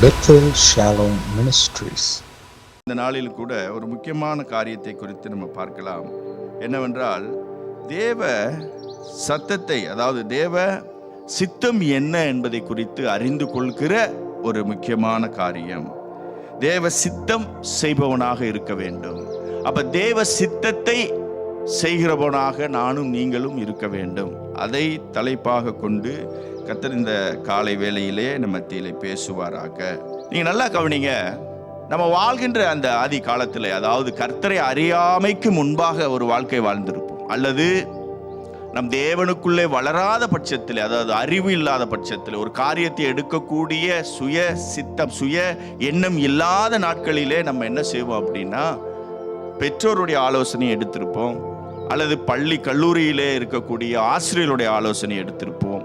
Bethel Shalom ministries இந்த நாளில் கூட ஒரு முக்கியமான காரியத்தை குறித்து நம்ம பார்க்கலாம். என்னவென்றால் தேவ சத்தத்தை அதாவது தேவ சித்தம் என்ன என்பதை குறித்து அறிந்து கொள்கிற ஒரு முக்கியமான காரியம். தேவ சித்தம் செய்பவனாக இருக்க வேண்டும். அப்ப தேவ சித்தத்தை செய்கிறவனாக நானும் நீங்களும் இருக்க வேண்டும். அதை தலைப்பாக கொண்டு கத்தர் இந்த காலை வேளையிலே நம்ம மத்தியிலே பேசுவாராக. நீங்க நல்லா கவனிங்க. நம்ம வாழ்கின்ற அந்த ஆதி காலத்தில் அதாவது கர்த்தரை அறியாமைக்கு முன்பாக ஒரு வாழ்க்கை வாழ்ந்திருப்போம். அல்லது நம் தேவனுக்குள்ளே வளராத பட்சத்தில் அதாவது அறிவு இல்லாத பட்சத்தில் ஒரு காரியத்தை எடுக்கக்கூடிய சுய சித்தம் சுய எண்ணம் இல்லாத நாட்களிலே நம்ம என்ன செய்வோம் அப்படின்னா பெற்றோருடைய ஆலோசனை எடுத்திருப்போம். அல்லது பள்ளி கல்லூரியிலே இருக்கக்கூடிய ஆசிரியருடைய ஆலோசனை எடுத்திருப்போம்.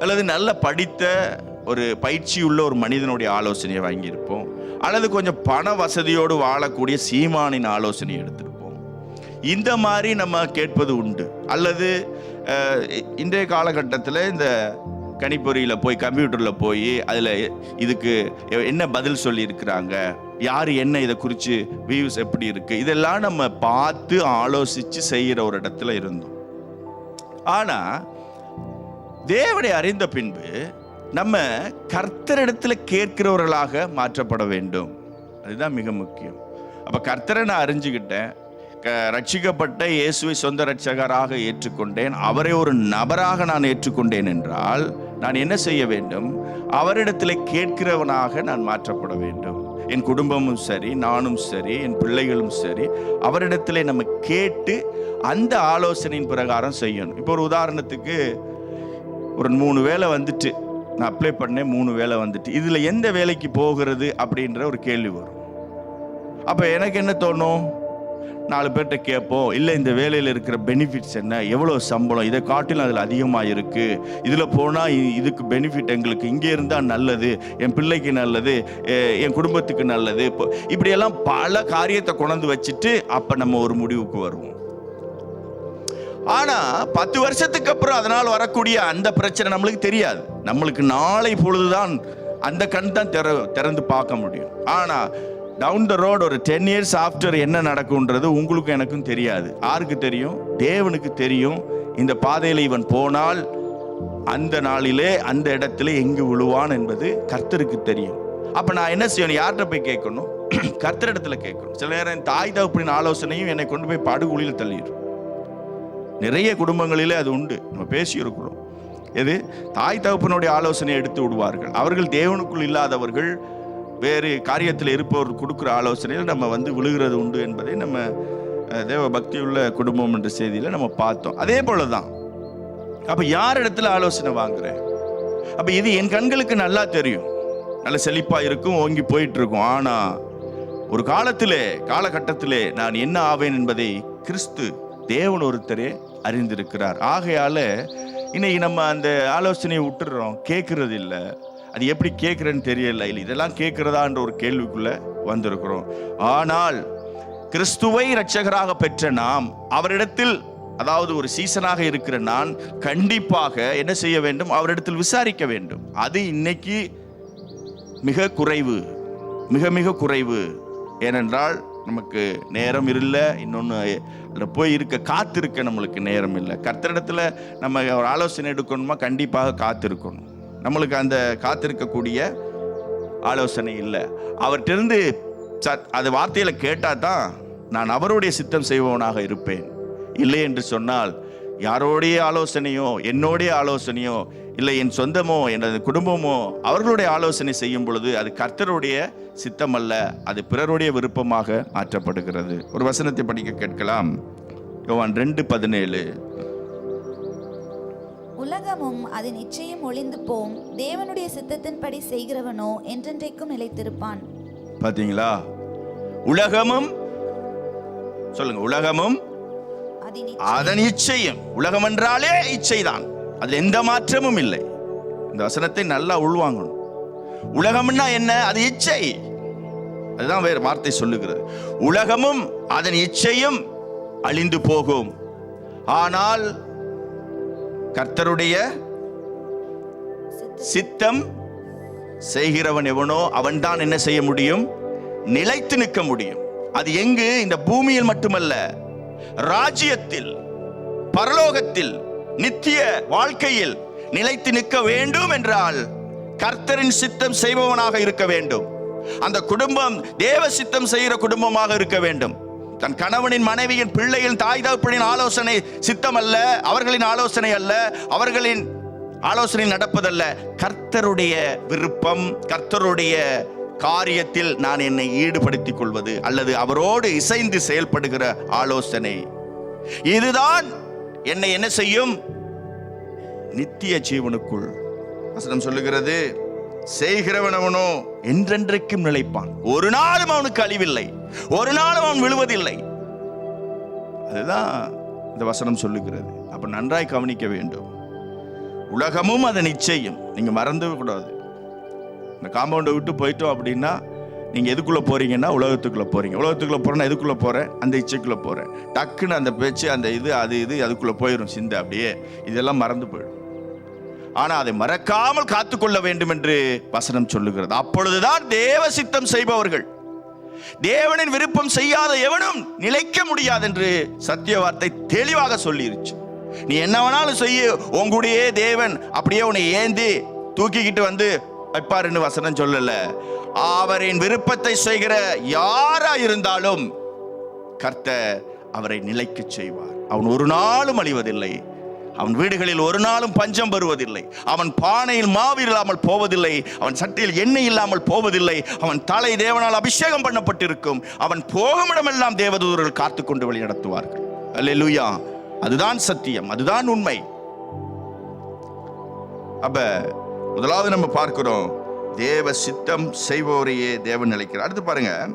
அல்லது நல்ல படித்த ஒரு பயிற்சி உள்ள ஒரு மனிதனுடைய ஆலோசனையை வாங்கியிருப்போம். அல்லது கொஞ்சம் பண வசதியோடு வாழக்கூடிய சீமானின் ஆலோசனை எடுத்திருப்போம். இந்த மாதிரி நம்ம கேட்பது உண்டு. அல்லது இன்றைய காலகட்டத்தில் இந்த கணிப்பொறியில் போய் கம்ப்யூட்டரில் போய் அதில் இதுக்கு என்ன பதில் சொல்லியிருக்கிறாங்க? யார் என்ன இதை குறித்து வியூஸ் எப்படி இருக்குது இதெல்லாம் நம்ம பார்த்து ஆலோசித்து செய்கிற ஒரு இடத்துல இருந்தோம். ஆனால் தேவனை அறிந்த பின்பு நம்ம கர்த்தரிடத்தில் கேட்கிறவர்களாக மாற்றப்பட வேண்டும். அதுதான் மிக முக்கியம். அப்போ கர்த்தரை நான் அறிஞ்சுக்கிட்டேன் க ரட்சிக்கப்பட்ட இயேசுவை சொந்த ரட்சகராக ஏற்றுக்கொண்டேன். அவரை ஒரு நபராக நான் ஏற்றுக்கொண்டேன் என்றால் நான் என்ன செய்ய வேண்டும்? அவரிடத்தில் கேட்கிறவனாக நான் மாற்றப்பட வேண்டும். என் குடும்பமும் சரி நானும் சரி என் பிள்ளைகளும் சரி அவரிடத்தில் நம்ம கேட்டு அந்த ஆலோசனையின் பிரகாரம் செய்யணும். இப்போ ஒரு உதாரணத்துக்கு ஒரு மூணு வேலை வந்துட்டு நான் அப்ளை பண்ணேன் மூணு வேலை வந்துட்டு. இதில் எந்த வேலைக்கு போகிறது அப்படின்ற ஒரு கேள்வி வரும். அப்போ எனக்கு என்ன தோணும்? நாலு பேர்கிட்ட கேட்போம் இல்லை இந்த வேலையில் இருக்கிற பெனிஃபிட்ஸ் என்ன? எவ்வளோ சம்பளம்? இதை காட்டிலும் அதில் அதிகமாக இருக்குது இதில் போனால் இதுக்கு பெனிஃபிட் எங்களுக்கு இங்கே இருந்தால் நல்லது என் பிள்ளைக்கு நல்லது என் குடும்பத்துக்கு நல்லது. இப்போ இப்படியெல்லாம் பல காரியத்தை கொண்டு வச்சுட்டு அப்போ நம்ம ஒரு முடிவுக்கு வருவோம். ஆனால் பத்து வருஷத்துக்கு அப்புறம் அதனால் வரக்கூடிய அந்த பிரச்சனை நம்மளுக்கு தெரியாது. நம்மளுக்கு நாளை பொழுதுதான் அந்த கண் தான் திற திறந்து பார்க்க முடியும். ஆனால் டவுன் த ரோட் ஒரு டென் இயர்ஸ் ஆஃப்டர் என்ன நடக்கும்ன்றது உங்களுக்கும் எனக்கும் தெரியாது. யாருக்கு தெரியும் தேவனுக்கு தெரியும். இந்த பாதையில் இவன் போனால் அந்த நாளிலே அந்த இடத்துல எங்கு விழுவான் என்பது கர்த்தருக்கு தெரியும். அப்ப நான் என்ன செய்யணும்? யார்கிட்ட போய் கேட்கணும்? கர்த்தரிடத்துல கேட்கணும். சில நேரம் என் தாய் தகுப்பின் ஆலோசனையும் என்னை கொண்டு போய் படுகுழியில் தள்ளிடும். நிறைய குடும்பங்களிலே அது உண்டு. நம்ம பேசியிருக்கிறோம். எது? தாய் தகப்பனுடைய ஆலோசனை எடுத்து விடுவார்கள். அவர்கள் தேவனுக்குள் இல்லாதவர்கள் வேறு காரியத்தில் இருப்பவர் கொடுக்குற ஆலோசனையில் நம்ம வந்து விழுகிறது உண்டு என்பதை நம்ம தேவ தேவ பக்தியுள்ள குடும்பம் என்ற செய்தியில் நம்ம பார்த்தோம். அதே போல தான் அப்போ யார் இடத்துல ஆலோசனை வாங்குறேன்? அப்போ இது என் கண்களுக்கு நல்லா தெரியும். நல்ல செழிப்பாக இருக்கும் ஓங்கி போயிட்டு இருக்கும் ஆனால் ஒரு காலத்திலே காலகட்டத்திலே நான் என்ன ஆவேன் என்பதை கிறிஸ்து தேவன் ஒருத்தரே அறிந்திருக்கிறார். ஆகையால் இன்னைக்கு நம்ம அந்த ஆலோசனையை விட்டுடுறோம் கேட்கறது இல்லை அது எப்படி கேட்குறேன்னு தெரியல. இல்லை இதெல்லாம் கேட்குறதான்ற ஒரு கேள்விக்குள்ள வந்திருக்கிறோம். ஆனால் கிறிஸ்துவை இரட்சகராக பெற்ற நாம் அவரிடத்தில் அதாவது ஒரு சீசனாக இருக்கிற நான் கண்டிப்பாக என்ன செய்ய வேண்டும்? அவரிடத்தில் விசாரிக்க வேண்டும். அது இன்னைக்கு மிக குறைவு மிக மிக குறைவு. ஏனென்றால் நமக்கு நேரம் இல்லை இன்னொன்று அதில் போய் இருக்க காத்திருக்க நம்மளுக்கு நேரம் இல்லை. கர்த்தரிடத்தில் நம்ம ஒரு ஆலோசனை எடுக்கணுமா? கண்டிப்பாக காத்திருக்கணும். நம்மளுக்கு அந்த காத்திருக்கக்கூடிய ஆலோசனை இல்லை. அவர்கிட்டருந்து ச அது வார்த்தையில் கேட்டால் தான் நான் அவருடைய சித்தம் செய்பவனாக இருப்பேன். இல்லை என்று சொன்னால் யாரோடைய ஆலோசனையோ என்னுடைய ஆலோசனையோ இல்லை என் சொந்தமோ எனது குடும்பமோ அவர்களுடைய ஆலோசனை செய்யும் பொழுது அது கர்த்தருடைய சித்தம் அல்ல அது பிறருடைய விருப்பமாக மாற்றப்படுகிறது. ஒரு வசனத்தை படிக்க கேட்கலாம். யோவான் ரெண்டு பதினேழு. உலகமும் அது நிச்சயம் ஒளிந்து போம். தேவனுடைய சித்தத்தின்படி செய்கிறவனோ என்றென்றைக்கும் நிலைத்திருப்பான். பார்த்தீங்களா உலகமும் சொல்லுங்க உலகமும் அது அதன் இச்சையும். உலகம் என்றாலே இச்சைதான். அதில் எந்த மாற்றமும் இல்லை. இந்த வசனத்தை நல்லா உள்வாங்கணும். உலகம்னா என்ன? அது இச்சை. அதுதான் வேறு வார்த்தை சொல்லுகிறது. உலகமும் அதன் இச்சையும் அழிந்து போகும். ஆனால் கர்த்தருடைய சித்தம் செய்கிறவன் எவனோ அவன்தான் என்ன செய்ய முடியும்? நிலைத்து நிற்க முடியும். அது எங்கு? இந்த பூமியில் மட்டுமல்ல. ராஜ்யத்தில் பரலோகத்தில் நித்திய வாழ்க்கையில் நிலைத்து நிற்க வேண்டும் என்றால் கர்த்தரின் சித்தம் செய்பவனாக இருக்க வேண்டும். அந்த குடும்பம் தேவ சித்தம் செய்கிற குடும்பமாக இருக்க வேண்டும். தன் கணவனின் மனைவியின் பிள்ளையின் தாய் தகப்பனின் ஆலோசனை சித்தம் அல்ல அவர்களின் ஆலோசனை அல்ல அவர்களின் ஆலோசனை நடப்பதல்ல. கர்த்தருடைய விருப்பம் கர்த்தருடைய காரியத்தில் நான் என்னை ஈடுபடுத்திக் கொள்வது அல்லது அவரோடு இசைந்து செயல்படுகிற ஆலோசனை. இதுதான் என்னை என்ன செய்யும்? நித்திய ஜீவனுக்குள். வசனம் சொல்லுகிறது செய்கிறவனவனோ என்றென்றைக்கும் நிலைப்பான். ஒரு நாளும் அவனுக்கு அழிவில்லை. ஒரு நாளும் அவன் விழுவதில்லை. அதுதான் இந்த வசனம் சொல்லுகிறது. அப்ப நன்றாய் கவனிக்க வேண்டும். உலகமும் அதை நிச்சயம். நீங்க மறந்தவே கூடாது. இந்த காம்பவுண்டை விட்டு போயிட்டோம் அப்படின்னா நீங்க எதுக்குள்ள போறீங்கன்னா உலகத்துக்குள்ள போறீங்க. உலகத்துக்குள்ள போறேன்னா எதுக்குள்ள போறேன்? அந்த இச்சைக்குள்ள போறேன். டக்குன்னு அந்த பேச்சு அந்த இது அது இது அதுக்குள்ள போயிடும் சிந்தை அப்படியே. இதெல்லாம் மறந்து போயிடும். ஆனா அதை மறக்காமல் காத்துக்கொள்ள வேண்டும் என்று வசனம் சொல்லுகிறது. அப்பொழுதுதான் தேவ சித்தம் செய்பவர்கள் தேவனின் விருப்பம் செய்யாத எவனும் நிலைக்க முடியாது என்று சத்திய வார்த்தை தெளிவாக சொல்லிருச்சு. நீ என்ன வேணாலும் செய்ய உங்களுடைய தேவன் அப்படியே உன்னை ஏந்தி தூக்கிக்கிட்டு வந்து வைப்பாருன்னு வசனம் சொல்லல. அவரின் விருப்பத்தை செய்கிற யாரா இருந்தாலும் கர்த்த அவரை நிலைக்கச் செய்வார். அவன் ஒரு நாளும் அழிவதில்லை. அவன் வீடுகளில் ஒரு நாளும் பஞ்சம் வருவதில்லை. அவன் பானையில் மாவு இல்லாமல் போவதில்லை. அவன் சட்டையில் எண்ணெய் இல்லாமல் போவதில்லை. அவன் தலை தேவனால் அபிஷேகம் பண்ணப்பட்டிருக்கும். அவன் போகுமிடமெல்லாம் தேவதூதர்கள் காத்து கொண்டு வழி நடத்துவார்கள். அல்லேலூயா. அதுதான் சத்தியம். அதுதான் உண்மை. அப்ப முதலாவது நம்ம பார்க்கிறோம். தேவ சித்தம் செய்பவரையே தேவன் நிலைக்கிறார். அடுத்து பாருங்க.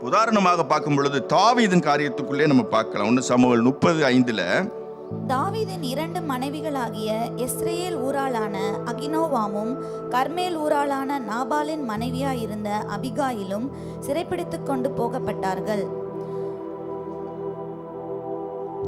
உதாரணமாக பார்க்கும் பொழுது தாவீதின் காரியத்துக்குள்ளே நம்ம பார்க்கலாம். ஒன்று சமூகம் முப்பது ஐந்தில் தாவீதின் இரண்டு மனைவிகளாகிய எஸ்ரேல் ஊராளான அகினோவாமும் கர்மேல் ஊராளான நாபாலின் மனைவியாயிருந்த அபிகாயிலும் சிறைப்பிடித்துக் கொண்டு போகப்பட்டார்கள்.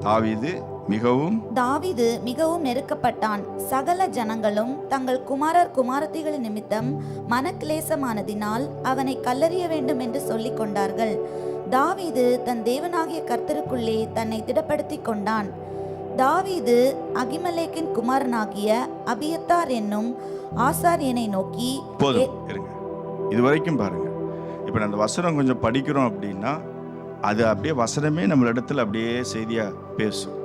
தாவீது மிகவும் தாவீது மிகவும் நெருக்கப்பட்டான். சகல ஜனங்களும் தங்கள் குமாரர் குமாரத்திகளின் நிமித்தம் மனக்லேசமானதினால் அவனை கல்லறிய வேண்டும் என்று சொல்லிக் கொண்டார்கள். தாவீது தன் தேவனாகிய கர்த்தருக்குள்ளே தன்னை திடப்படுத்திக் கொண்டான். தாவீது அகிமலேக்கின் குமாரனாகிய அபியத்தார் என்னும் ஆசாரியனை நோக்கி போதும் இருங்க. இது வரைக்கும் பாருங்க. இப்போ அந்த வசனம் கொஞ்சம் படிக்கிறோம் அப்படின்னா அது அப்படியே வசனமே நம்ம இடத்துல அப்படியே செய்தியா பேசும்.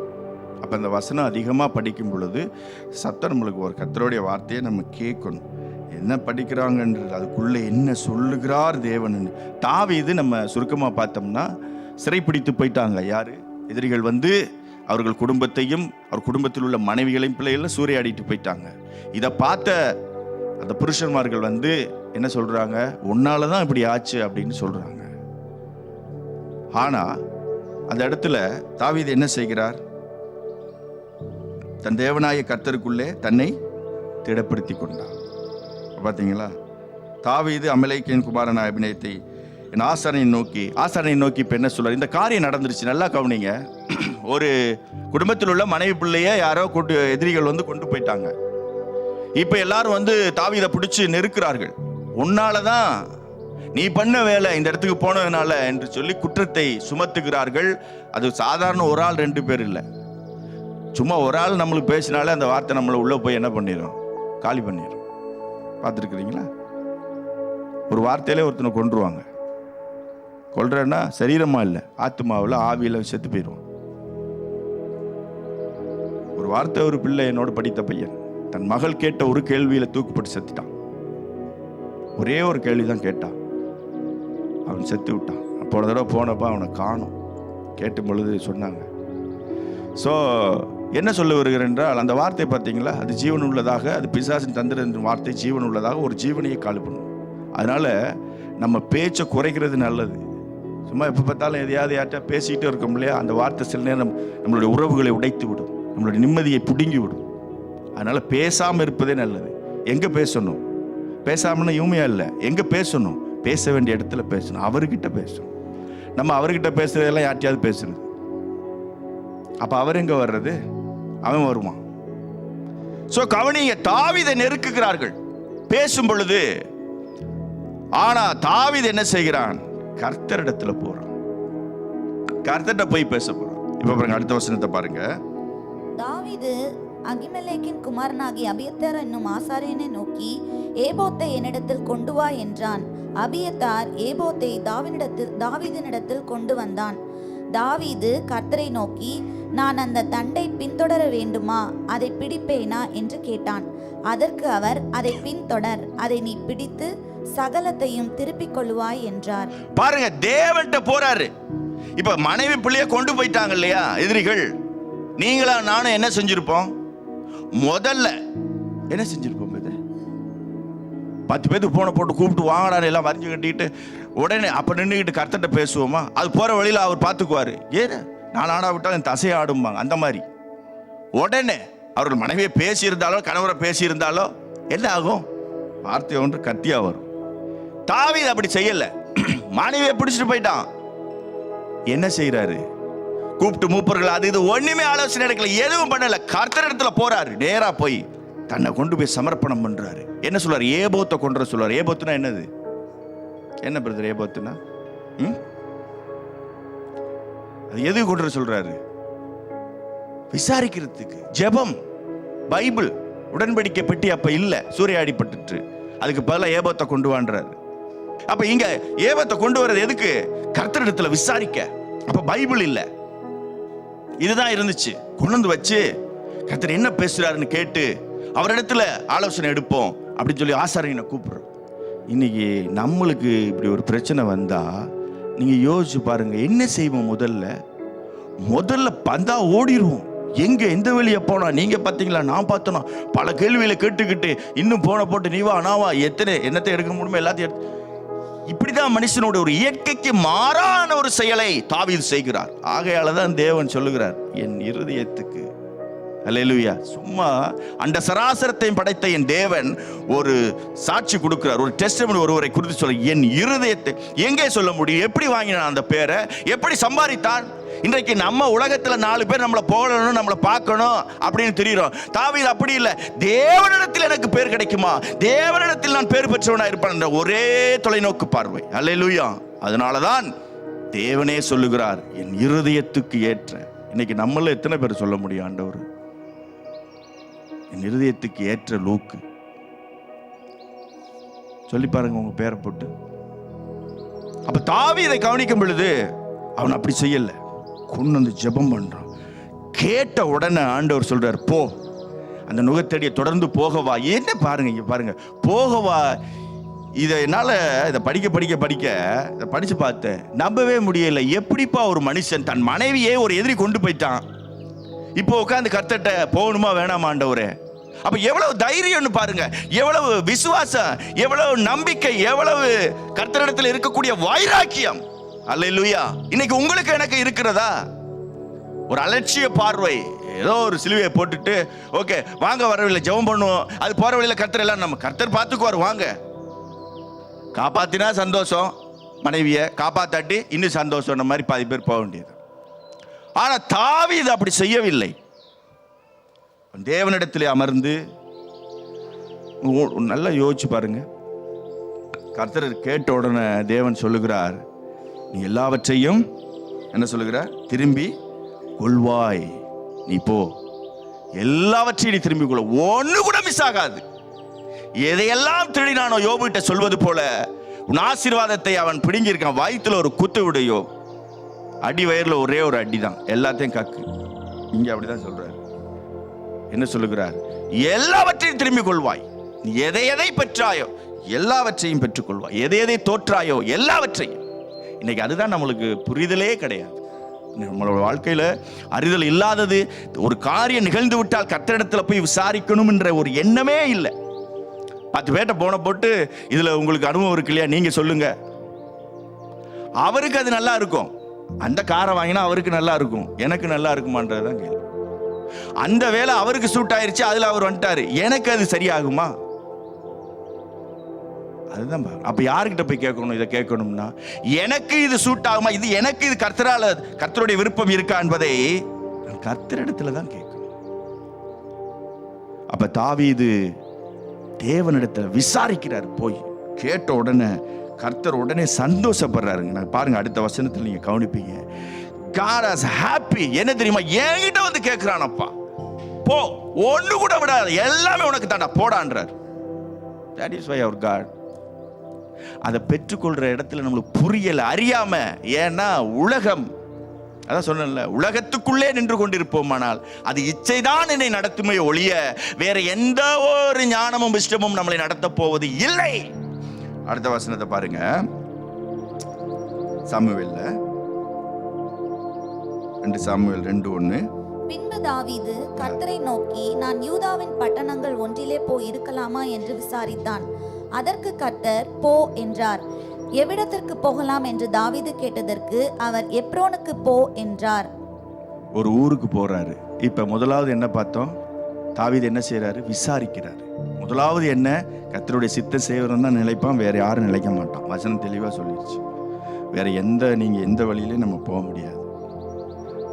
அப்போ அந்த வசனம் அதிகமாக படிக்கும் பொழுது சத்தம் நம்மளுக்கு ஒரு கர்த்தருடைய வார்த்தையை நம்ம கேட்கணும். என்ன படிக்கிறாங்கன்றது அதுக்குள்ளே என்ன சொல்லுகிறார் தேவன் தாவீது நம்ம சுருக்கமாக பார்த்தோம்னா சிறைப்பிடித்து போயிட்டாங்க. யாரு? எதிரிகள் வந்து அவர்கள் குடும்பத்தையும் அவர் குடும்பத்தில் உள்ள மனைவிகளையும் பிள்ளைகளை சூறையாடிட்டு போயிட்டாங்க. இதை பார்த்த அந்த புருஷன்மார்கள் வந்து என்ன சொல்றாங்க? உன்னால தான் இப்படி ஆச்சு அப்படின்னு சொல்றாங்க. ஆனா அந்த இடத்துல தாவீது என்ன செய்கிறார்? தன் தேவனாய கர்த்தருக்குள்ளே தன்னை திடப்படுத்தி கொண்டார். பார்த்தீங்களா தாவீது அமலைக்கின் குமாரன் அபிநயத்தை என் ஆசாரனை நோக்கி ஆசாரனை நோக்கி இப்போ என்ன சொல்றார்? இந்த காரியம் நடந்துருச்சு நல்லா கவனிங்க. ஒரு குடும்பத்தில் உள்ள மனைவி பிள்ளைய யாரோ கூட்டு எதிரிகள் வந்து கொண்டு போயிட்டாங்க. இப்போ எல்லாரும் வந்து தாவிதை பிடிச்சி நெருக்கிறார்கள். உன்னால தான் நீ பண்ண வேலை இந்த இடத்துக்கு போனதுனால என்று சொல்லி குற்றத்தை சுமத்துகிறார்கள். அது சாதாரண ஒரு ஆள் ரெண்டு பேர் இல்லை. சும்மா ஒரு ஆள் நம்மளுக்கு பேசினாலே அந்த வார்த்தை நம்மளை உள்ளே போய் என்ன பண்ணிடும் காலி பண்ணிடும் பார்த்துருக்குறீங்களா? ஒரு வார்த்தையிலே ஒருத்தனை கொண்டுருவாங்க கொள்றேன்னா சரீரமா இல்லை ஆத்மாவில் ஆவியில் செத்து போயிடுவோம் ஒரு வார்த்தை ஒரு பிள்ளை என்னோட படித்த பையன். தன் மகள் கேட்ட ஒரு கேள்வியில் தூக்குப்பட்டு செத்துட்டான். ஒரே ஒரு கேள்வி தான் கேட்டான். அவன் செத்து விட்டான். அப்போ ஒரு தடவை போனப்போ அவனை காணும். கேட்டும் பொழுது சொன்னாங்க. ஸோ என்ன சொல்ல வருகிறேன் என்றால் அந்த வார்த்தை பார்த்தீங்களா? அது ஜீவன் உள்ளதாக அது பிசாசின் தந்திர வார்த்தை ஜீவன் உள்ளதாக ஒரு ஜீவனையை காலி பண்ணும். அதனால நம்ம பேச்சை குறைக்கிறது நல்லது. சும்மா எப்போ பார்த்தாலும் எதையாவது யார்ட்டா பேசிக்கிட்டே இருக்கோம் இல்லையா? அந்த வார்த்தை சில நேரம் நம்மளுடைய உறவுகளை உடைத்து விடும். நம்மளுடைய நிம்மதியை பிடுங்கி விடும். அதனால் பேசாமல் இருப்பதே நல்லது. எங்கே பேசணும்? பேசாமல்னா இவமையா இல்லை. எங்கே பேசணும்? பேச வேண்டிய இடத்துல பேசணும். அவர்கிட்ட பேசணும். நம்ம அவர்கிட்ட பேசுறதெல்லாம் யார்ட்டையாவது பேசுறது? அப்போ அவர் எங்கே வர்றது? அவன் வருவான். ஸோ கவனிங்க தாவிதை நெருக்குகிறார்கள். பேசும் பொழுது ஆனால் தாவித என்ன செய்கிறான்? கர்த்தரிடத்தில் போகிறான் கர்த்தர்கிட்ட போய் பேச போகிறான் இப்போ பாருங்க அடுத்த வசனத்தை பாருங்கள் தாவீது அகிமெலேக்கின் குமாரனாகி அபியத்தார் என்னும் ஆசாரியனை நோக்கி ஏபோத்தை என்னிடத்தில் கொண்டு வா என்றான். அபியத்தார் ஏபோத்தை தாவினிடத்தில் தாவீதினிடத்தில் கொண்டு வந்தான். தாவீது கர்த்தரை நோக்கி நான் அந்த தண்டை பின்தொடர வேண்டுமா? அதை பிடிப்பேனா? என்று கேட்டான். அதற்கு அவர் அதை பின்தொடர். அதை நீ பிடித்து சகலத்தையும் திருப்பிக் கொள்ளுவாய் என்றார். பாருங்க தேவன்கிட்ட போறாரு. இப்ப மனைவி பிள்ளைய கொண்டு போயிட்டாங்க இல்லையா எதிரிகள்? நீங்களா நானும் என்ன செஞ்சிருப்போம்? முதல்ல என்ன செஞ்சிருப்போம் இது பத்து பேத்துக்கு போன போட்டு கூப்பிட்டு வாங்கடான்னு எல்லாம் வரைஞ்சு கட்டிட்டு உடனே அப்ப நின்றுக்கிட்டு கர்த்தட்ட பேசுவோமா? அது போற வழியில அவர் பார்த்துக்குவாரு ஏன்? நான் ஆடா விட்டால் என் தசையை ஆடும்பாங்க. அந்த மாதிரி. உடனே அவர்கள் மனைவியை பேசியிருந்தாலோ கணவரை பேசியிருந்தாலோ என்ன ஆகும்? வார்த்தை ஒன்று கத்தியா வரும். தாவி அப்படி செய்யல. மனைவியை பிடிச்சிட்டு போயிட்டான். என்ன செய்யறாரு கூப்பிட்டு மூப்பர்கள் அது இது ஒண்ணுமே ஆலோசனை எடுக்கல எதுவும் பண்ணல. கர்த்தர் இடத்துல போறாரு. நேரா போய் தன்னை கொண்டு போய் சமர்ப்பணம் பண்றாரு. என்ன சொல்றாரு? ஏபோத்தை கொண்டு வர சொல்றாரு. ஏபோத்துனா என்னது? என்ன பிரதர் ஏபோத்துனா? ம்? அது எதுக்கு கொண்டு வர சொல்றாரு? விசாரிக்கிறதுக்கு. ஜெபம். பைபிள். உடன்படிக்கை பெட்டி அப்ப இல்ல. சூறையாடிப்பட்டுட்டு அதுக்கு பதிலாக ஏபத்தை கொண்டு வான்றாரு. அப்ப இங்க ஏபத்தை கொண்டு வர்றது எதுக்கு? கர்த்தரிடத்துல விசாரிக்க. அப்ப பைபிள் இல்லை. இதுதான் இருந்துச்சு. கொண்டு வந்து வச்சு கத்தர் என்ன பேசுறாருன்னு கேட்டு அவரிடத்துல ஆலோசனை எடுப்போம் அப்படின்னு சொல்லி ஆசாரியனை கூப்பிடுறோம். இன்னைக்கு நம்மளுக்கு இப்படி ஒரு பிரச்சனை வந்தா நீங்க யோசிச்சு பாருங்க என்ன செய்வோம் முதல்ல? முதல்ல பந்தா ஓடிடுவோம் எங்க எந்த வழியை போனா? நீங்க பாத்தீங்களா? நான் பார்த்தனா பல கேள்விகளை கேட்டுக்கிட்டு இன்னும் போன போட்டு நீ வா வா. எத்தனை என்னத்தை எடுக்க முடியுமோ எல்லாத்தையும் எடுத்து இப்படிதான் மனுஷனோட ஒரு இயற்கைக்கு மாறான ஒரு செயலை தாவீது செய்கிறார். ஆகையால தான் தேவன் சொல்லுகிறார் என் இருதயத்துக்கு அலையலுயா சும்மா அந்த சராசரத்தையும் படைத்த என் தேவன் ஒரு சாட்சி கொடுக்கிறார் ஒரு டெஸ்டமன் ஒருவரை குறித்து சொல்ல என் இருதயத்தை எங்கே சொல்ல முடியும்? எப்படி வாங்கினான் அந்த பேரை? எப்படி சம்பாதித்தான்? இன்றைக்கு நம்ம உலகத்துல நாலு பேர் நம்மளை போகணும் நம்மளை பார்க்கணும் அப்படின்னு தெரியுறோம். தாவீது அப்படி இல்லை. தேவனிடத்தில் எனக்கு பேர் கிடைக்குமா? தேவனிடத்தில் நான் பேர் பெற்றவனா இருப்பேன் என்ற ஒரே தொலைநோக்கு பார்வை. அல்லையிலுயா அதனால தான் தேவனே சொல்லுகிறார் என் இருதயத்துக்கு ஏற்ற. இன்னைக்கு நம்மள எத்தனை பேர் சொல்ல முடியும் ஆண்டவர்? என் இருதயத்துக்கு ஏற்ற லூக்கு. சொல்லி பாருங்க உங்க பேரை போட்டு. அப்ப தாவி இதை கவனிக்கும் பொழுது அவன் அப்படி செய்யல. கொண்டு வந்து ஜெபம் பண்றான். கேட்ட உடனே ஆண்டவர் சொல்றார் போ. அந்த நுகத்தடியை தொடர்ந்து போகவா என்ன பாருங்க இங்க பாருங்க. போகவா இதை என்னால் இதை படிக்க படிக்க படிக்க இதை படித்து பார்த்தேன். நம்பவே முடியல. எப்படிப்பா ஒரு மனுஷன் தன் மனைவியே ஒரு எதிரி கொண்டு போயிட்டான்? இப்போ உட்காந்து கத்தட்ட போகணுமா வேணாமாண்டவரே அப்ப எவ்வளவு தைரியம்னு பாருங்க. எவ்வளவு விசுவாசம் எவ்வளவு நம்பிக்கை எவ்வளவு கர்த்தரிடத்தில் இருக்கக்கூடிய வைராக்கியம். அல்லேலூயா. இன்னைக்கு உங்களுக்கு எனக்கு இருக்கிறதா? ஒரு அலட்சிய பார்வை. ஏதோ ஒரு சிலுவையை போட்டுட்டு ஓகே வாங்க வரவில்லை ஜெபம் பண்ணுவோம். அது போற வழியில கர்த்தர் எல்லாம் நம்ம கர்த்தர் பார்த்துக்குவார் வாங்க. காப்பாத்தினா சந்தோஷம் மனைவியை காப்பாத்தாட்டி இன்னும் சந்தோஷம் மாதிரி பாதி பேர் போக வேண்டியது. ஆனா இது அப்படி செய்யவில்லை. தேவனிடத்திலே அமர்ந்து நல்லா யோசிச்சு பாருங்க. கர்த்தர் கேட்ட உடனே தேவன் சொல்லுகிறார் நீ எல்லாவற்றையும் என்ன சொல்லுகிறார் திரும்பி கொள்வாய். நீ போ. எல்லாவற்றையும் நீ திரும்பி கொள்ள ஒன்று கூட மிஸ் ஆகாது. எதையெல்லாம் திருடினானோ யோபுகிட்ட சொல்வது போல உன் ஆசீர்வாதத்தை அவன் பிடுங்கியிருக்கான். வயிற்றுல ஒரு குத்து விடையோ அடி வயரில் ஒரே ஒரு அடி தான் எல்லாத்தையும் கக்கு. இங்க அப்படிதான் சொல்கிறார் என்ன சொல்லுகிறார்? எல்லாவற்றையும் திரும்பிக் கொள்வாய். நீ எதை எதை பெற்றாயோ எல்லாவற்றையும் பெற்றுக்கொள்வாய் எதை எதை தோற்றாயோ எல்லாவற்றையும். இன்னைக்கு அதுதான் நம்மளுக்கு புரிதலே கிடையாது. நம்மளோட வாழ்க்கையில் அறிதல் இல்லாதது ஒரு காரியம் நிகழ்ந்து விட்டால் கத்திரிடத்தில் போய் விசாரிக்கணும் என்ற ஒரு எண்ணமே இல்லை. பத்து பேர்ட்ட போன போட்டு இதில் உங்களுக்கு அனுபவம் இருக்கு இல்லையா? நீங்க சொல்லுங்க. அவருக்கு அது நல்லா இருக்கும். அந்த காரை வாங்கினா அவருக்கு நல்லா இருக்கும். எனக்கு நல்லா இருக்குமான்றதுதான் கேள்வி. அந்த வேலை அவருக்கு சூட் ஆயிருச்சு அதுல அவர் வந்துட்டாரு. எனக்கு அது சரியாகுமா? அதுதான் அப்போ அப்ப யாருக்கிட்ட போய் கேட்கணும் இதை கேட்கணும்னா எனக்கு இது சூட் ஆகுமா? இது எனக்கு இது கர்த்தரால கர்த்தருடைய விருப்பம் இருக்கா என்பதை நான் கர்த்தரிடத்துல தான் கேட்கணும். அப்ப இது தேவனிடத்துல விசாரிக்கிறார் போய். கேட்ட உடனே கர்த்தர் உடனே சந்தோஷப்படுறாருங்க. நான் பாருங்க அடுத்த வசனத்தில் நீங்க கவனிப்பீங்க. காட் அஸ் ஹாப்பி என்ன தெரியுமா? என்கிட்ட வந்து கேட்கிறானப்பா போ ஒன்று கூட விடாது. எல்லாமே உனக்கு தாண்டா போடான்றார். That is why our God அதை பெற்றுக்கொள்கிற இடத்துல நம்மளுக்கு புரியல அறியாம. ஏன்னா உலகம் அதான் சொன்னேன்ல உலகத்துக்குள்ளே நின்று கொண்டிருப்போமானால் அது இச்சைதான் என்னை நடத்துமே ஒழிய வேற எந்த ஒரு ஞானமும் இஷ்டமும் நம்மளை நடத்தப் போவது இல்லை. அடுத்த வசனத்தை பாருங்க. சாமுவேல்ல. ரெண்டு சாமுவேல் ரெண்டு ஒன்று பின்பு தாவீது கர்த்தரை நோக்கி நான் யூதாவின் பட்டணங்கள் ஒன்றிலே போய் இருக்கலாமா? என்று விசாரித்தான். அதற்கு கர்த்தர் போ என்றார். எவ்விடத்திற்கு போகலாம்? என்று தாவீது கேட்டதற்கு அவர் எப்ரோனுக்கு போ என்றார். ஒரு ஊருக்கு போறாரு. இப்ப முதலாவது என்ன பார்த்தோம்? தாவீது என்ன செய்றாரு? விசாரிக்கிறாரு. முதலாவது என்ன? கர்த்தருடைய சித்த செய்வரும் தான் நிலைப்பான் வேற யாரும் நிலைக்க மாட்டான் வசனம் தெளிவா சொல்லிடுச்சு வேற எந்த நீங்க எந்த வழியிலையும் நம்ம போக முடியாது.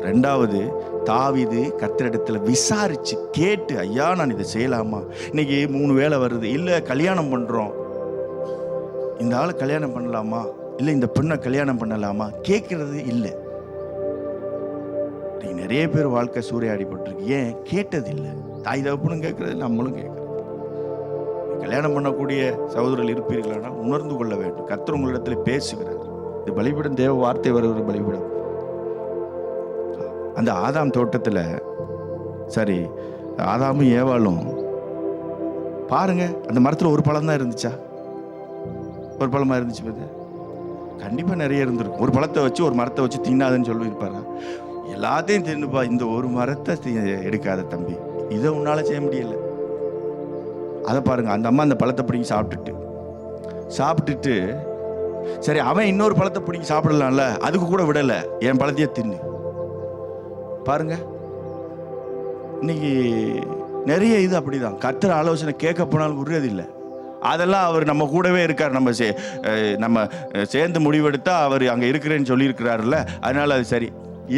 ரெண்டாவது தாவிது கத்திரிடத்தில் விசாரித்து கேட்டு ஐயா நான் இதை செய்யலாமா? இன்னைக்கு மூணு வேளை வருது. இல்லை கல்யாணம் பண்ணுறோம் இந்த ஆளை கல்யாணம் பண்ணலாமா? இல்லை இந்த பெண்ணை கல்யாணம் பண்ணலாமா? கேட்கறது இல்லை. இன்னைக்கு நிறைய பேர் வாழ்க்கை சூறையாடிப்பட்டிருக்கு. ஏன்? கேட்டதில்லை தாய் தகப்பனும் கேட்கறது நம்மளும் கேட்கறது. கல்யாணம் பண்ணக்கூடிய சகோதரர்கள் இருப்பீர்களானால் உணர்ந்து கொள்ள வேண்டும். கர்த்தர் உங்களிடத்தில் பேசுகிறார். இது பலிபிடம் தேவ வார்த்தை வருகிற பலிபிடம். அந்த ஆதாம் தோட்டத்தில் சரி ஆதாமும் ஏவாளும் பாருங்க அந்த மரத்தில் ஒரு பழம் தான் இருந்துச்சா? ஒரு பழமா இருந்துச்சு பார்த்து கண்டிப்பாக நிறைய இருந்திருக்கும். ஒரு பழத்தை வச்சு ஒரு மரத்தை வச்சு தின்னாதுன்னு சொல்லியிருப்பாரா? எல்லாத்தையும் தின்னுப்பா இந்த ஒரு மரத்தை எடுக்காத தம்பி. இதை உன்னால் செய்ய முடியல. அதை பாருங்க அந்த அம்மா அந்த பழத்தை பிடிங்கி சாப்பிட்டுட்டு. சாப்பிட்டுட்டு சரி அவன் இன்னொரு பழத்தை பிடிங்கி சாப்பிடலாம்ல அதுக்கு கூட விடலை. என் பழத்தையே தின்னு. பாருங்க. இன்னைக்கு நிறைய இது அப்படிதான். கத்துற ஆலோசனை கேட்க போனாலும் விடுறதில்லை அதெல்லாம் அவர் நம்ம கூடவே இருக்கார். நம்ம சே நம்ம சேர்ந்து முடிவெடுத்தா அவர் அங்கே இருக்கிறேன்னு சொல்லியிருக்கிறாருல்ல. அதனால அது சரி.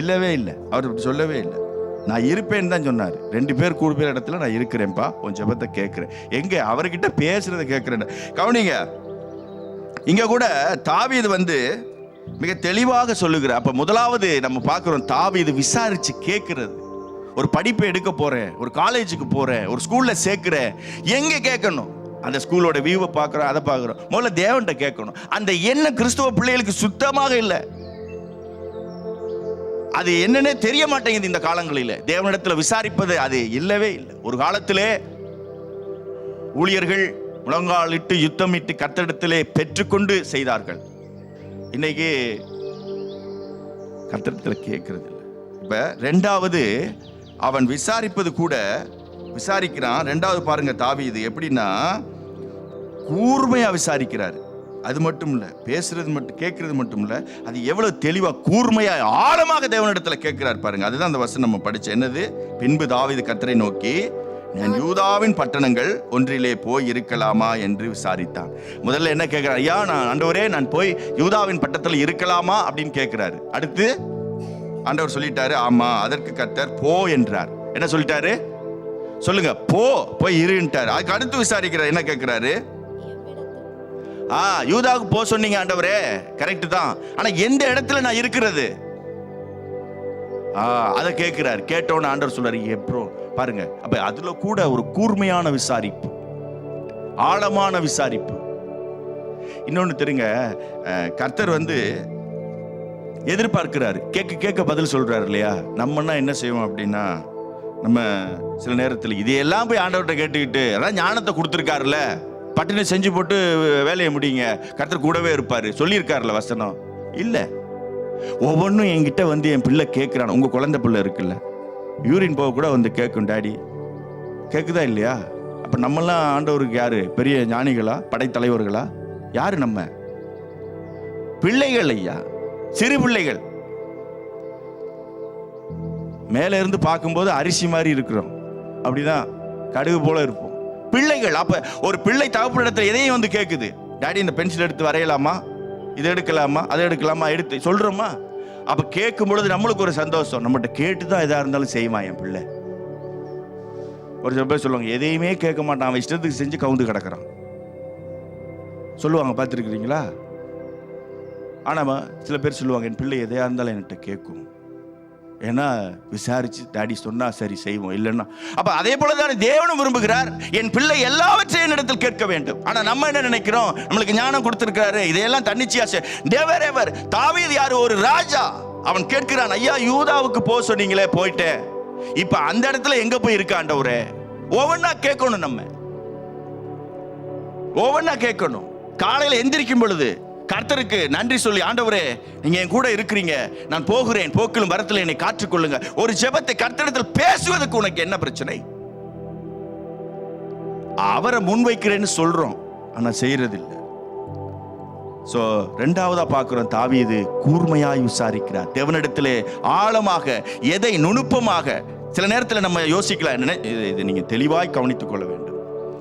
இல்லவே இல்லை. அவர் இப்படி சொல்லவே இல்லை. நான் இருப்பேன்னு தான் சொன்னார். ரெண்டு பேர் கூடு பேர் இடத்துல நான் இருக்கிறேன்ப்பா. உன் ஜபத்தை கேட்குறேன். எங்கே? அவர்கிட்ட பேசுறதை கேட்குறேன் கவனிங்க. இங்கே கூட தாவீது வந்து மிக தெளிவாக சொல்லுகிற அப்ப முதலாவது நம்ம பார்க்குறோம் தாவி இது விசாரிச்சு கேட்கறது. ஒரு படிப்பை எடுக்க போறேன் ஒரு காலேஜுக்கு போறேன் ஒரு ஸ்கூல்ல சேர்க்கிறேன் எங்க கேட்கணும்? அந்த ஸ்கூலோட வியூவை பார்க்குறோம் அதை பார்க்குறோம். முதல்ல தேவன்கிட்ட கேட்கணும். அந்த எண்ணம் கிறிஸ்துவ பிள்ளைகளுக்கு சுத்தமாக இல்லை. அது என்னன்னே தெரிய மாட்டேங்குது இந்த காலங்களில். தேவனிடத்தில் விசாரிப்பது அது இல்லவே இல்லை. ஒரு காலத்திலே ஊழியர்கள் முழங்காலிட்டு யுத்தமிட்டு கத்தடத்திலே பெற்றுக்கொண்டு செய்தார்கள். இன்னைக்கு கத்திரத்தில் கேட்கறது இல்லை. இப்ப ரெண்டாவது அவன் விசாரிப்பது கூட விசாரிக்கிறான். ரெண்டாவது பாருங்க இது எப்படின்னா கூர்மையா விசாரிக்கிறாரு. அது மட்டும் இல்லை பேசுறது மட்டும் கேட்கறது மட்டும் இல்லை அது எவ்வளவு தெளிவா கூர்மையா ஆழமாக தேவனிடத்துல கேட்கிறார் பாருங்க. அதுதான் அந்த வசனம் நம்ம படிச்சோம் என்னது? பின்பு தாவீது கத்தரை நோக்கி நான் யூதாவின் பட்டணங்கள் ஒன்றிலே போய் இருக்கலாமா என்று விசாரித்தான். முதல்ல என்ன கேட்கிறார் ஐயா நான் ஆண்டவரே நான் போய் யூதாவின் பட்டத்தில் இருக்கலாமா? அப்படின்னு கேட்கிறாரு. அடுத்து ஆண்டவர் சொல்லிட்டாரு ஆமா அதற்கு கர்த்தர் போ என்றார். என்ன சொல்லிட்டாரு? சொல்லுங்க போ போய் இருன்ட்டார். அதுக்கு அடுத்து விசாரிக்கிறார் என்ன கேட்கிறாரு? ஆ யூதாவுக்கு போ சொன்னீங்க ஆண்டவரே. கரெக்ட் தான். ஆனா எந்த இடத்துல நான் இருக்கிறது? ஆ அதை கேட்கிறார். கேட்டோன்னு ஆண்டவர் சொல்றாரு எப்ரோ பாருங்க அப்ப அதுல கூட ஒரு கூர்மையான விசாரிப்பு ஆழமான விசாரிப்பு. இன்னொன்னு தெரியுங்க கர்த்தர் வந்து எதிர்பார்க்கிறாரு. கேட்க கேட்க பதில் சொல்றாரு இல்லையா? நம்மன்னா என்ன செய்வோம் அப்படின்னா நம்ம சில நேரத்தில் இதையெல்லாம் போய் ஆண்டவர்கிட்ட கேட்டுக்கிட்டு அதான் ஞானத்தை கொடுத்துருக்காருல்ல. பட்டினி செஞ்சு போட்டு வேலையை முடியுங்க கர்த்தர் கூடவே இருப்பாரு. சொல்லியிருக்காருல்ல வசனம். இல்லை. ஒவ்வொன்றும் என்கிட்ட வந்து என் பிள்ளை கேட்குறான். உங்க குழந்தை பிள்ளை இருக்குல்ல. யூரின் போக கூட வந்து கேட்கும் டாடி. கேட்குதா இல்லையா? அப்ப நம்மெல்லாம் ஆண்டவருக்கு யாரு? பெரிய ஞானிகளா? படைத்தலைவர்களா? யாரு நம்ம? பிள்ளைகள் ஐயா. சிறு பிள்ளைகள். மேலே இருந்து பார்க்கும்போது அரிசி மாதிரி இருக்கிறோம். அப்படிதான் கடுகு போல இருப்போம். பிள்ளைகள் அப்ப ஒரு பிள்ளை தகப்பனிடத்துல எதையும் வந்து கேட்குது? டாடி இந்த பென்சில் எடுத்து வரையலாமா? இதை எடுக்கலாமா? அதை எடுக்கலாமா? எடுத்து சொல்றோமா? அப்ப கேட்கும் பொழுது நம்மளுக்கு ஒரு சந்தோஷம். நம்மகிட்ட கேட்டு தான் எதா இருந்தாலும் செய்வான் என் பிள்ளை. ஒரு சில பேர் சொல்லுவாங்க எதையுமே கேட்க மாட்டான். அவன் இஷ்டத்துக்கு செஞ்சு கவுந்து கிடக்குறான். சொல்லுவாங்க பார்த்துருக்குறீங்களா? ஆனால் சில பேர் சொல்லுவாங்க என் பிள்ளை எதையா இருந்தாலும் என்கிட்ட கேட்கும். ஏன்னா விசாரிச்சு டாடி சொன்னா சரி செய்வோம் இல்லைன்னா. அப்ப அதே போல தான் தேவனும் விரும்புகிறார். என் பிள்ளை எல்லாவற்றையும் என்னிடத்தில் கேட்க வேண்டும். ஆனா நம்ம என்ன நினைக்கிறோம்? நம்மளுக்கு ஞானம் கொடுத்திருக்காரு இதையெல்லாம் தன்னிச்சையா செய்- தேவர் எவர் தாவீது யாரு? ஒரு ராஜா. அவன் கேட்கிறான் ஐயா யூதாவுக்கு போக சொன்னீங்களே போயிட்டேன். இப்ப அந்த இடத்துல எங்க போய் இருக்காண்டவரே ஒவ்வொன்னா கேட்கணும் நம்ம. ஒவ்வொன்னா கேட்கணும். காலையில எந்திரிக்கும் பொழுது கர்த்தருக்கு நன்றி சொல்லி ஆண்டவரே நீங்க என் கூட இருக்கிறீங்க. நான் போகிறேன் போக்கிலும் வரத்தில் என்னை காற்றுக்கொள்ளுங்க ஒரு ஜெபத்தை கர்த்தரிடத்தில் பேசுவதற்கு உனக்கு என்ன பிரச்சனை? அவரை முன்வைக்கிறேன்னு சொல்றோம் ஆனா செய்யறது இல்லை சோ ரெண்டாவதா பார்க்கிறோம் தாவியது கூர்மையாய் விசாரிக்கிறார். தேவனிடத்திலே ஆழமாக எதை நுணுப்பமாக சில நேரத்தில் நம்ம யோசிக்கலாம் என்ன இது- இது நீங்க தெளிவாய் கவனித்துக் கொள்ள வேண்டும்.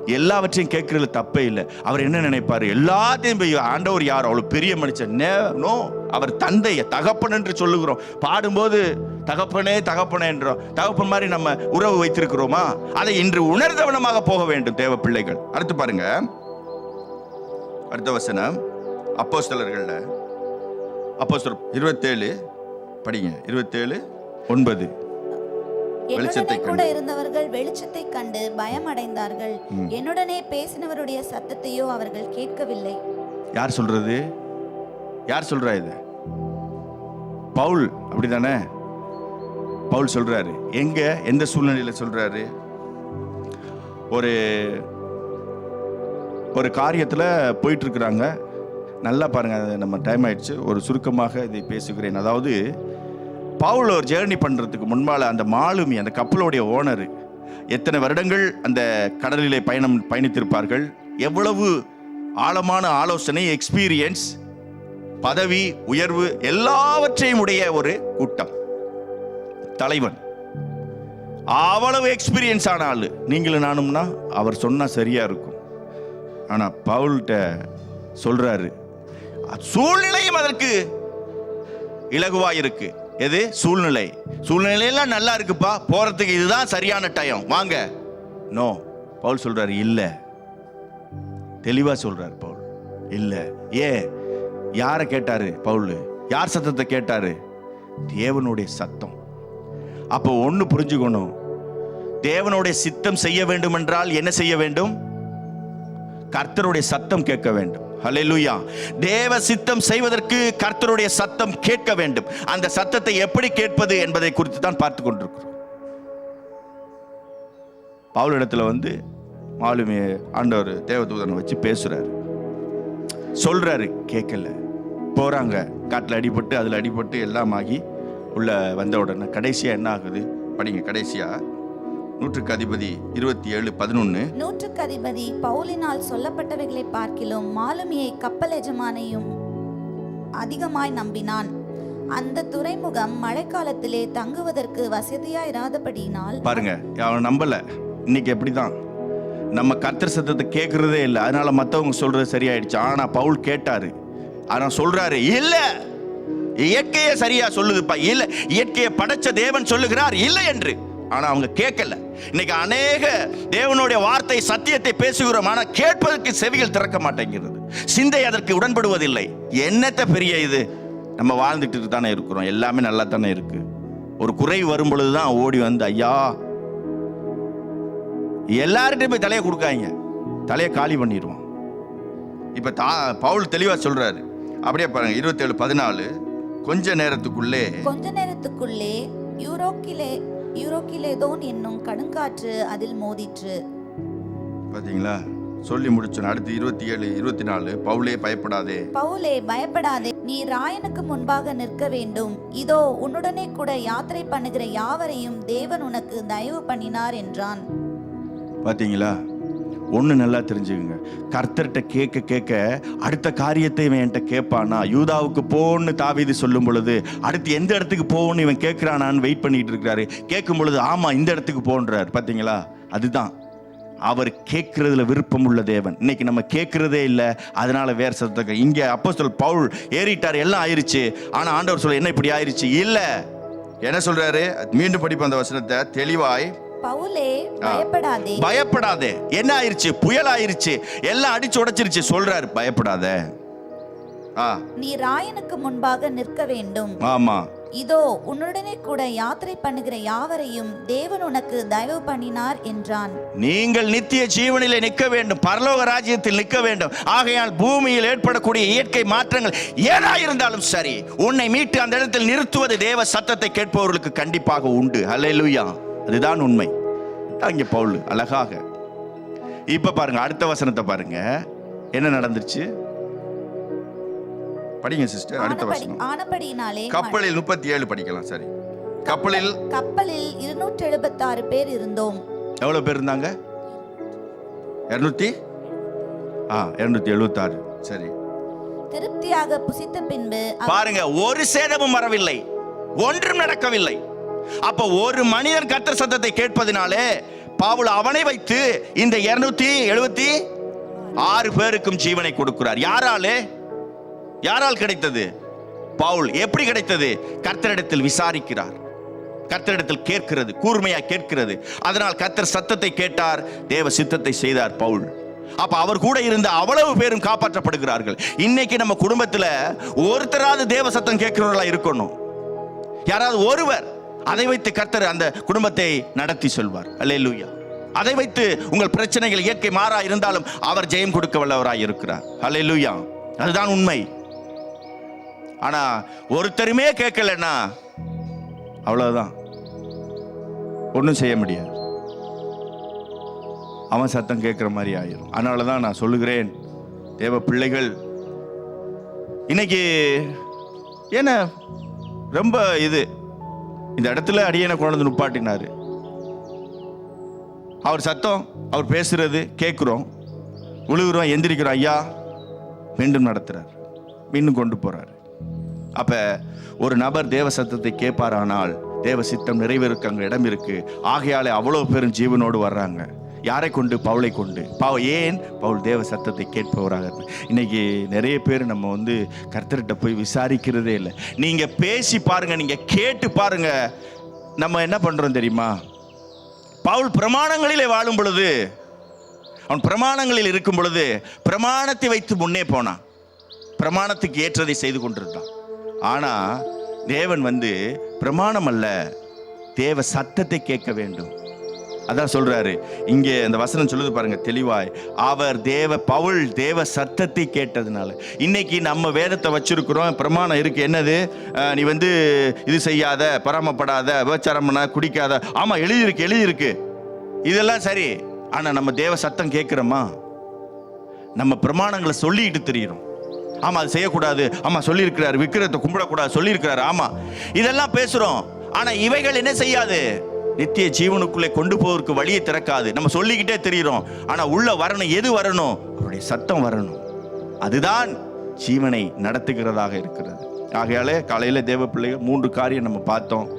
எல்லாவற்றையும் கேட்கறதுல தப்பே இல்லை. அவர் என்ன நினைப்பார்? எல்லாத்தையும் போய் ஆண்டவர் யார்? அவ்வளோ பெரிய மனுஷன். நோ அவர் தந்தையை தகப்பன் என்று சொல்லுகிறோம். பாடும்போது தகப்பனே தகப்பனே என்றோம். தகப்பன் மாதிரி நம்ம உறவு வைத்திருக்கிறோமா? அதை இன்று உணர்ந்தவனமாக போக வேண்டும் தேவ பிள்ளைகள். அடுத்து பாருங்க. அடுத்த வசனம். அப்போஸ்தலர்கள்ல. அப்போஸ்தலர் இருபத்தேழு படிங்க. இருபத்தேழு ஒன்பது. வெளிச்சத்தை கூட இருந்தவர்கள் வெளிச்சத்தை கண்டு பயமடைந்தார்கள். என்னுடனே பேசினவருடைய சத்தத்தையோ அவர்கள் கேட்கவில்லை. யார் சொல்றது? யார் சொல்றா இது? பவுல் அப்படிதானே பவுல் சொல்றாரு. எங்க? எந்த சூழ்நிலையில சொல்றாரு? ஒரு ஒரு காரியத்தில் போயிட்டு இருக்கிறாங்க நல்லா பாருங்க அது நம்ம டைம் ஆயிடுச்சு. ஒரு சுருக்கமாக இதை பேசுகிறேன். அதாவது பவுல் ஒரு ஜேர்னி பண்ணுறதுக்கு முன்பால் அந்த மாலுமி அந்த கப்பலுடைய ஓனர் எத்தனை வருடங்கள் அந்த கடலிலே பயணம் பயணித்திருப்பார்கள்? எவ்வளவு ஆழமான ஆலோசனை எக்ஸ்பீரியன்ஸ் பதவி உயர்வு எல்லாவற்றையும் உடைய ஒரு கூட்டம். தலைவன். அவ்வளவு எக்ஸ்பீரியன்ஸ் ஆன ஆள். நீங்களும் நானும்னா அவர் சொன்னால் சரியாக இருக்கும். ஆனால் பவுல்கிட்ட சொல்கிறாரு சூழ்நிலையும் அதற்கு இலகுவாக இருக்குது எது? சூழ்நிலை. சூழ்நிலையெல்லாம் நல்லா இருக்குப்பா. போறதுக்கு இதுதான் சரியான டைம் வாங்க. நோ பவுல் சொல்றாரு இல்ல. தெளிவா சொல்றாரு பவுல். இல்ல. ஏ? யாரை கேட்டாரு பவுல்? யார் சத்தத்தை கேட்டாரு? தேவனுடைய சத்தம். அப்போ ஒன்று புரிஞ்சுக்கணும். தேவனுடைய சித்தம் செய்ய வேண்டும் என்றால் என்ன செய்ய வேண்டும்? கர்த்தருடைய சத்தம் கேட்க வேண்டும். ஹalleluya. தேவ சித்தம் செய்வதற்கு கர்த்தருடைய சத்தம் கேட்க வேண்டும். அந்த சத்தத்தை எப்படி கேட்பது என்பதை குறித்து தான் பார்த்து கொண்டிருக்கிறோம் பவுலிடத்துல வந்து மாலுமே ஆண்டவர் தேவதூதனை வச்சு பேசுறாரு. சொல்றாரு கேட்கல. போறாங்க. காட்டில் அடிபட்டு அதில் அடிபட்டு எல்லாம் ஆகி உள்ள வந்த உடனே கடைசியா என்ன ஆகுது? படிங்க கடைசியா. நூற்றுக்கு அதிபதி இருபத்தி ஏழு பதினொன்று நூற்றுக்கு அதிபதி பவுலினால் சொல்லப்பட்டவைகளை பார்க்கிலும் மாலுமியை கப்பல் எஜமானையும் அதிகமாய் நம்பினான். அந்த துறைமுகம் மழைக்காலத்திலே தங்குவதற்கு வசதியாயிராதபடியினால் பாருங்க அவன் நம்பல. இன்னைக்கு எப்படிதான்? நம்ம கர்த்தர் சத்தத்தை கேட்கறதே இல்லை. அதனால மற்றவங்க சொல்றது சரியாயிடுச்சு. ஆனா பவுல் கேட்டாரு. ஆனா சொல்றாரு இல்ல. இயற்கையே சரியா சொல்லுதுப்பா. இல்ல இயற்கையை படைச்ச தேவன் சொல்லுகிறார். இல்லை என்று. ஆனா அவங்க கேட்கல. இன்னைக்கு அநேக தேவனுடைய வார்த்தை சத்தியத்தை பேசுகிறோம் ஆனால் கேட்பதற்கு செவிகள் திறக்க மாட்டேங்கிறது. சிந்தை அதற்கு உடன்படுவதில்லை. என்னத்த பெரிய இது? நம்ம வாழ்ந்துட்டு தானே இருக்கிறோம். எல்லாமே நல்லா தானே இருக்கு. ஒரு குறை வரும் பொழுதுதான் ஓடி வந்து ஐயா எல்லார்கிட்டையும் போய் தலையை கொடுக்காங்க தலையை காலி பண்ணிடுவான் இப்போ தா பவுல் தெளிவாக சொல்றாரு. அப்படியே பாருங்க இருபத்தேழு பதினாலு. கொஞ்ச நேரத்துக்குள்ளே கொஞ்ச நேரத்துக்குள்ளே யூரோக்கிலே யூரோக்கிலேதோன் என்னும் கடுங்காற்று அதில் மோதிற்று. பார்த்தீங்களா சொல்லி முடிச்சோம். அடுத்து இருபத்தி ஏழு இருபத்தி நாலு பவுலே பயப்படாதே. பவுலே பயப்படாதே. நீ ராயனுக்கு முன்பாக நிற்க வேண்டும். இதோ உன்னுடனே கூட யாத்திரை பண்ணுகிற யாவரையும் தேவன் உனக்கு தயவு பண்ணினார் என்றான். பார்த்தீங்களா ஒன்று நல்லா தெரிஞ்சுக்குங்க. கர்த்தர்கிட்ட கேட்க கேட்க அடுத்த காரியத்தை இவன் என்கிட்ட கேட்பானா? யூதாவுக்கு போன்னு தாவிதி சொல்லும் பொழுது அடுத்து எந்த இடத்துக்கு போகணும்னு இவன் கேட்குறானான்னு வெயிட் பண்ணிட்டு இருக்கிறாரு. கேட்கும் பொழுது ஆமாம் இந்த இடத்துக்கு போன்றார். பார்த்தீங்களா அதுதான். அவர் கேட்கறதுல விருப்பம் உள்ள தேவன். இன்னைக்கு நம்ம கேட்கறதே இல்லை. அதனால வேற சத்தம் இங்கே அப்போ சொல் பவுல் ஏறிட்டார். எல்லாம் ஆயிருச்சு. ஆனால் ஆண்டவர் சொல்ல என்ன இப்படி ஆயிருச்சு? இல்லை. என்ன சொல்றாரு? மீண்டும் படிப்போம் அந்த வசனத்தை. தெளிவாய் பவுலே பயப்படாதே. பயப்படாதே. என்ன ஆயிருச்சு? புயல் ஆயிருச்சு. எல்லாம் அடிச்சு உடைச்சிருச்சு. சொல்றாரு பயப்படாத. நீ ராயனுக்கு முன்பாக நிற்க வேண்டும். ஆமா. இதோ உன்னுடனே கூட யாத்திரை பண்ணுகிற யாவரையும் தேவன் உனக்கு தயவு பண்ணினார் என்றான். நீங்கள் நித்திய ஜீவனிலே நிற்க வேண்டும். பரலோக ராஜ்யத்தில் நிற்க வேண்டும். ஆகையால் பூமியில் ஏற்படக்கூடிய இயற்கை மாற்றங்கள் ஏதா இருந்தாலும் சரி உன்னை மீட்டு அந்த இடத்தில் நிறுத்துவது தேவ சத்தத்தை கேட்பவர்களுக்கு கண்டிப்பாக உண்டு. அல்லேலூயா அதுதான் உண்மை. அங்கே பவுல் அழகாக. இப்ப பாருங்க அடுத்த வசனத்தை பாருங்க. என்ன நடந்துருச்சு? படிங்க சிஸ்டர் அடுத்த வசனம். ஆனபடியினாலே கப்பலில் முப்பத்தி ஏழு படிக்கலாம் சரி. கப்பலில் கப்பலில் இருநூற்றி எழுபத்தாறு பேர் இருந்தோம். எவ்வளவு பேர் இருந்தாங்க? இரநூத்தி? ஆ இரநூத்தி எழுபத்தாறு சரி. திருப்தியாக புசித்த பின்பு பாருங்க ஒரு சேதமும் வரவில்லை. ஒன்றும் நடக்கவில்லை. அப்ப ஒரு மனிதன் கத்தர் சத்தத்தை கேட்பதினாலே பாவுல அவனை வைத்து இந்த இருநூத்தி எழுபத்தி ஆறு பேருக்கும் ஜீவனை கொடுக்கிறார். யாராலே? யாரால் கிடைத்தது? பவுல் எப்படி கிடைத்தது? கர்த்தரிடத்தில் விசாரிக்கிறார். கர்த்தரிடத்தில் கேட்கிறது கூர்மையா கேட்கிறது. அதனால் கர்த்தர் சத்தத்தை கேட்டார் தேவ சித்தத்தை செய்தார் பவுல். அப்ப அவர் கூட இருந்த அவ்வளவு பேரும் காப்பாற்றப்படுகிறார்கள். இன்னைக்கு நம்ம குடும்பத்துல ஒருத்தராவது தேவ சத்தம் கேட்கிறவர்களா இருக்கணும். யாராவது ஒருவர் அதை வைத்து கர்த்தர் அந்த குடும்பத்தை நடத்தி சொல்வார். அல்லேலூயா. அதை வைத்து உங்கள் பிரச்சனைகள் இயற்கை மாறா இருந்தாலும் அவர் ஜெயம் கொடுக்க வல்லவராய் இருக்கிறார். அல்லேலூயா. அதுதான் உண்மை. ஆனா ஒருத்தருமே கேட்கலன்னா அவ்வளவுதான். ஒன்றும் செய்ய முடியாது. அவன் சத்தம் கேட்குற மாதிரி ஆயிரும். அதனால தான் நான் சொல்லுகிறேன் தேவ பிள்ளைகள் இன்னைக்கு என்ன ரொம்ப இது இந்த இடத்துல அடியனை கொண்டு வந்து நுப்பாட்டினார். அவர் சத்தம் அவர் பேசுறது கேட்குறோம். உழுகுறோம் எந்திரிக்கிறோம். ஐயா மீண்டும் நடத்துகிறார் மீண்டும் கொண்டு போகிறார் அப்போ ஒரு நபர் தேவ சத்தத்தை கேட்பாரானால் தேவ சித்தம் நிறைவேறுக்கு அங்கே இடம் இருக்குது ஆகையாலே அவ்வளோ பேரும் ஜீவனோடு வர்றாங்க. யாரை கொண்டு? பவுலை கொண்டு. பாவ ஏன்? பவுல் தேவ சத்தத்தை கேட்பவராக இன்னைக்கு நிறைய பேர் நம்ம வந்து கர்த்தர்கிட்ட போய் விசாரிக்கிறதே இல்லை. நீங்க பேசி பாருங்க நீங்க கேட்டு பாருங்க. நம்ம என்ன பண்றோம் தெரியுமா? பவுல் பிரமாணங்களிலே வாழும் பொழுது அவன் பிரமாணங்களில் இருக்கும் பொழுது பிரமாணத்தை வைத்து முன்னே போனான். பிரமாணத்துக்கு ஏற்றதை செய்து கொண்டிருந்தான். ஆனா தேவன் வந்து பிரமாணம் அல்ல தேவ சத்தத்தை கேட்க வேண்டும். அதான் சொல்றாரு. இங்கே அந்த வசனம் சொல்லுது பாருங்க தெளிவாய். அவர் தேவ பவுல் தேவ சத்தத்தை கேட்டதுனால. இன்னைக்கு நம்ம வேதத்தை வச்சிருக்கிறோம். பிரமாணம் இருக்கு. என்னது? நீ வந்து இது செய்யாத பராமப்படாத விபச்சாரம் பண்ண குடிக்காத. ஆமா எழுதியிருக்கு எழுதியிருக்கு. இதெல்லாம் சரி. ஆனா நம்ம தேவ சத்தம் கேட்கிறோமா? நம்ம பிரமாணங்களை சொல்லிட்டு தெரியிறோம். ஆமா அது செய்யக்கூடாது. ஆமா சொல்லியிருக்கிறார். விக்கிரத்தை கும்பிடக்கூடாது சொல்லியிருக்கிறார். ஆமா. இதெல்லாம் பேசுறோம். ஆனா இவைகள் என்ன செய்யாது? நித்திய ஜீவனுக்குள்ளே கொண்டு போவதற்கு வழியை திறக்காது. நம்ம சொல்லிக்கிட்டே தெரியிறோம். ஆனால் உள்ள வரணும் எது வரணும்? அவருடைய சத்தம் வரணும். அதுதான் ஜீவனை நடத்துகிறதாக இருக்கிறது. ஆகையாலே காலையில் தேவ பிள்ளைகள் மூன்று காரியம் நம்ம பார்த்தோம்.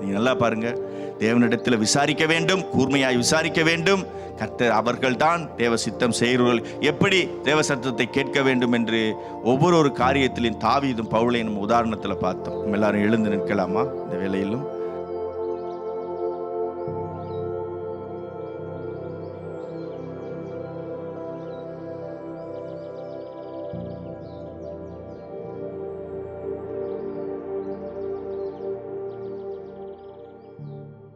நீ நல்லா பாருங்க. தேவனிடத்தில் விசாரிக்க வேண்டும் கூர்மையாய் விசாரிக்க வேண்டும். கர்த்தர் அவர்கள்தான் தேவ சித்தம் செய்கிறவர்கள். எப்படி தேவ சத்தத்தை கேட்க வேண்டும் என்று ஒவ்வொரு ஒரு காரியத்திலும் தாவீதும் பவுளையும் நம்ம உதாரணத்தில் பார்த்தோம். நம்ம எல்லாரும் எழுந்து நிற்கலாமா? இந்த வேலையிலும்